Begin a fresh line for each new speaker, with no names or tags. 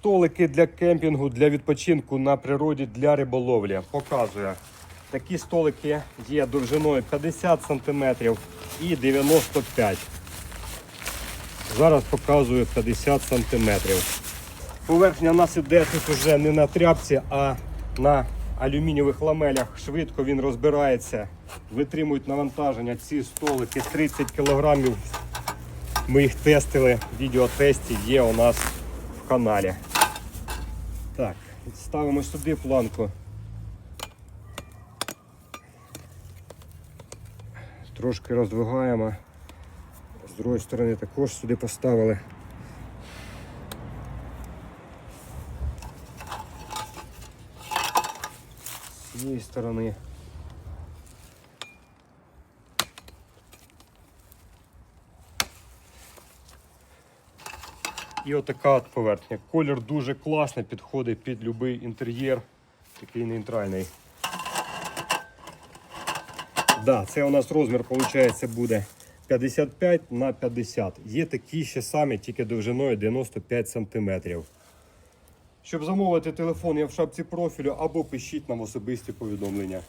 Столики для кемпінгу, для відпочинку на природі, для риболовлі. Показує. Такі столики є довжиною 50 см і 95 Зараз показую 50 см. Поверхня у нас іде тут уже не на тряпці, а на алюмінієвих ламелях. Швидко він розбирається, витримують навантаження. Ці столики 30 кг. Ми їх тестили. Відеотесті є у нас в каналі. Так, ставимо сюди планку. Трошки роздвигаємо. З другої сторони також сюди поставили. З цієї сторони. І отака от поверхня. Колір дуже класний, підходить під будь-який інтер'єр, такий нейтральний. Да, це у нас розмір, виходить, буде 55 на 50. Є такі ще самі, тільки довжиною 95 см. Щоб замовити телефон, я в шапці профілю або пишіть нам особисті повідомлення.